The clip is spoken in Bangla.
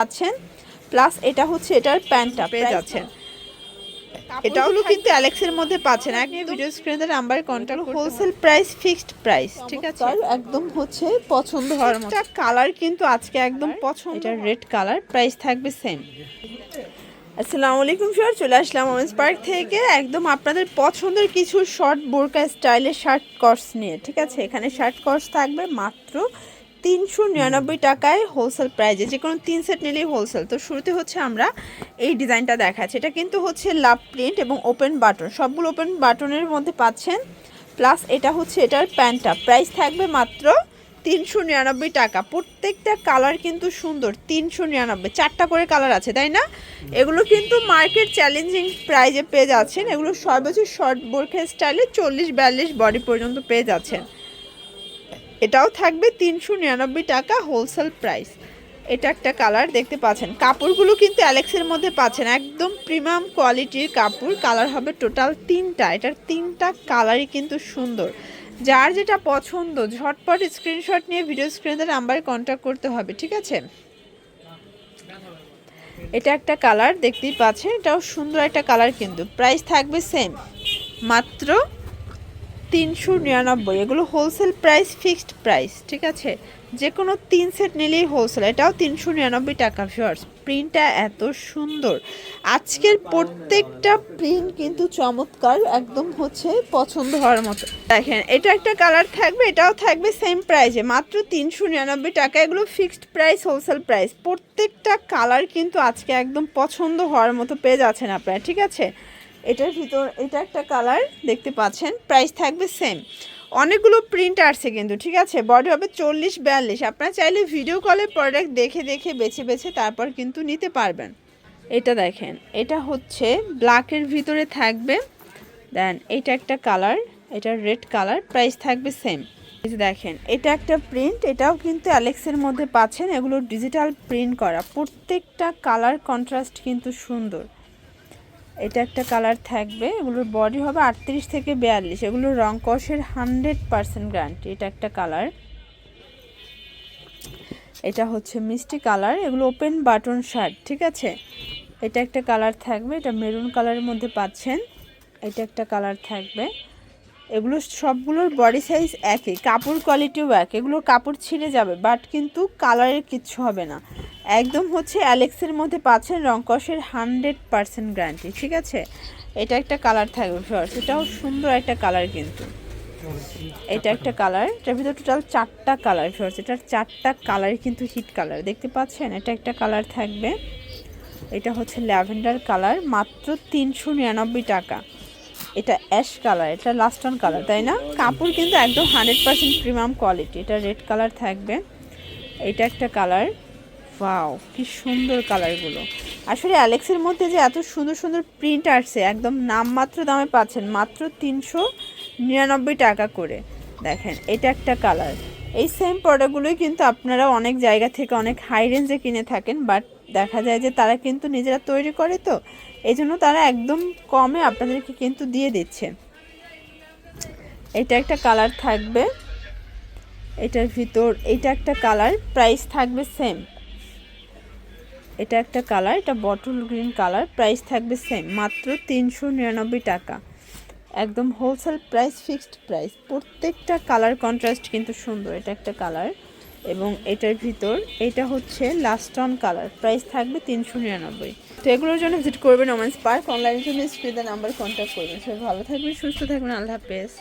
পাচ্ছেন। প্লাস এটা হচ্ছে এটার প্যান্টটা পেয়ে যাচ্ছেন। এটা হলো কিন্তু অ্যালেক্সের মধ্যে পাচ্ছেন। এক ভিডিও স্ক্রিনে number contact wholesale price fixed price ঠিক আছে? একদম হচ্ছে পছন্দ হওয়ার মতো। কালার কিন্তু আজকে একদম পছন্দ এটা রেড কালার প্রাইস থাকবে সেম আসসালামু আলাইকুম স্যার চলে আসলাম ওমেন্স পার্ক থেকে। একদম আপনাদের পছন্দের কিছু শর্ট বোরকা স্টাইলের শার্ট কর্স নিয়ে ঠিক আছে? এখানে শার্ট কর্স থাকবে মাত্র তিনশো নিরানব্বই টাকায় হোলসেল প্রাইজে যে কোনো তিন সেট নিলেই হোলসেল তো শুরুতে হচ্ছে আমরা এই ডিজাইনটা দেখাচ্ছি। এটা কিন্তু হচ্ছে লাভ প্রিন্ট এবং ওপেন বাটন সবগুলো ওপেন বাটনের মধ্যে পাচ্ছেন। প্লাস এটা হচ্ছে এটার প্যান্টটা প্রাইস থাকবে মাত্র তিনশো নিরানব্বই টাকা। প্রত্যেকটা কালার কিন্তু সুন্দর তিনশো নিরানব্বই। চারটা করে কালার আছে তাই না? এগুলো কিন্তু মার্কেট চ্যালেঞ্জিং প্রাইজে পেয়ে যাচ্ছেন। এগুলো সর্বোচ্চ শর্ট বোরখা স্টাইলে চল্লিশ বিয়াল্লিশ বডি পর্যন্ত পেয়ে যাচ্ছেন। এটাও থাকবে তিনশো নিরানব্বই টাকা হোলসেল প্রাইস এটা একটা কালার দেখতে পাচ্ছেন। কাপড়গুলো কিন্তু অ্যালেক্সের মধ্যে পাচ্ছেন। একদম প্রিমিয়াম কোয়ালিটির কাপড়। কালার হবে টোটাল তিনটা। এটার তিনটা কালারই কিন্তু সুন্দর। যার যেটা পছন্দ, ঝটপট স্ক্রিনশট নিয়ে ভিডিও স্ক্রিনে নাম্বারে কন্ট্যাক্ট করতে হবে, ঠিক আছে? এটা একটা কালার দেখতেই পাচ্ছেন। এটাও সুন্দর একটা কালার কিন্তু। প্রাইস থাকবে সেম মাত্র তিনশো নিরানব্বই। এগুলো হোলসেল প্রাইস ফিক্সড প্রাইস ঠিক আছে? যে কোনো তিন সেট নিলেই হোলসেল এটাও তিনশো নিরানব্বই টাকা ভিউয়ার্স প্রিন্টটা এত সুন্দর। আজকের প্রত্যেকটা প্রিন্ট কিন্তু চমৎকার, একদম হচ্ছে পছন্দ হওয়ার মতো। দেখেন, এটা একটা কালার থাকবে, এটাও থাকবে সেম প্রাইসে মাত্র তিনশো নিরানব্বই টাকা, এগুলো ফিক্সড প্রাইস হোলসেল প্রাইস প্রত্যেকটা কালার কিন্তু আজকে একদম পছন্দ হওয়ার মতো পেয়ে যাচ্ছেন আপনারা, ঠিক আছে? এটার ভিতর, এটা একটা কালার দেখতে পাচ্ছেন প্রাইস থাকবে সেম অনেকগুলো প্রিন্ট আসছে কিন্তু, ঠিক আছে? বডি হবে চল্লিশ বিয়াল্লিশ। আপনারা চাইলে ভিডিও কলে প্রোডাক্ট দেখে দেখে বেছে বেছে তারপর কিন্তু নিতে পারবেন। এটা দেখেন, এটা হচ্ছে ব্ল্যাকের ভিতরে থাকবে। দেন এটা একটা কালার এটা রেড কালার প্রাইস থাকবে সেম দেখেন, এটা একটা প্রিন্ট এটাও কিন্তু অ্যালেক্সের মধ্যে পাচ্ছেন। এগুলো ডিজিটাল প্রিন্ট করা। প্রত্যেকটা কালার কন্ট্রাস্ট কিন্তু সুন্দর। এটা একটা কালার থাকবে, এগুলোর বডি হবে আটত্রিশ থেকে বিয়াল্লিশ, এগুলোর রং কষের হান্ড্রেড পারসেন্ট গ্যারান্টি এটা একটা কালার এটা হচ্ছে মিষ্টি কালার এগুলো ওপেন বাটন শার্ট ঠিক আছে? এটা একটা কালার থাকবে, এটা মেরুন কালারের মধ্যে পাচ্ছেন, এটা একটা কালার থাকবে। এগুলো সবগুলোর বডি সাইজ একই, কাপড় কোয়ালিটিও এক এগুলোর কাপড় ছিঁড়ে যাবে বাট কিন্তু কালারের কিচ্ছু হবে না। একদম হচ্ছে অ্যালেক্সের মধ্যে পাচ্ছেন রংকসের হান্ড্রেড পারসেন্ট গ্যারান্টি ঠিক আছে? এটা একটা কালার থাকবে ফার্স্ট এটাও সুন্দর একটা কালার কিন্তু। এটা একটা কালার এটার ভিতরে টোটাল চারটা কালার ফার্স্ট এটার চারটা কালারই কিন্তু হিট কালার দেখতে পাচ্ছেন? এটা একটা কালার থাকবে। এটা হচ্ছে ল্যাভেন্ডার কালার মাত্র তিনশো নিরানব্বই টাকা। এটা অ্যাশ কালার এটা লাস্ট কালার তাই না? কাপড় কিন্তু একদম হান্ড্রেড পার্সেন্ট প্রিমিয়াম কোয়ালিটি এটা রেড কালার থাকবে। এটা একটা কালার ওয়াও কি সুন্দর কালারগুলো আসলে অ্যালেক্সের মধ্যে যে এত সুন্দর সুন্দর প্রিন্ট আসছে, একদম নামমাত্র দামে পাচ্ছেন, মাত্র তিনশো নিরানব্বই টাকা করে। দেখেন, এটা একটা কালার এই সেম প্রোডাক্টগুলোই কিন্তু আপনারা অনেক জায়গা থেকে অনেক হাই রেঞ্জে কিনে থাকেন বাট দেখা যায় যে তারা কিন্তু নিজেরা তৈরি করে তো এই জন্য তারা একদম কমে আপনাদেরকে কিন্তু দিয়ে দিচ্ছে। এটা একটা কালার থাকবে, এটার ভিতর এটা একটা কালার প্রাইস থাকবে সেম এটা একটা কালার এটা বটল গ্রিন কালার প্রাইস থাকবে সেম মাত্র তিনশো নিরানব্বই টাকা। একদম হোলসেল প্রাইস ফিক্সড প্রাইস প্রত্যেকটা কালার কন্ট্রাস্ট কিন্তু সুন্দর, এটা একটা কালার এবং এটার ভিতর, এটা হচ্ছে লাস্ট অন কালার প্রাইস থাকবে তিনশো নিরানব্বই। তো এগুলোর জন্য ভিজিট করবেন ওমেন্স পার্ক অনলাইনের জন্য স্ক্রিনে নাম্বার কন্ট্যাক্ট করবেন। সবাই ভালো থাকবেন, সুস্থ থাকবেন। আল্লাহ হাফেজ।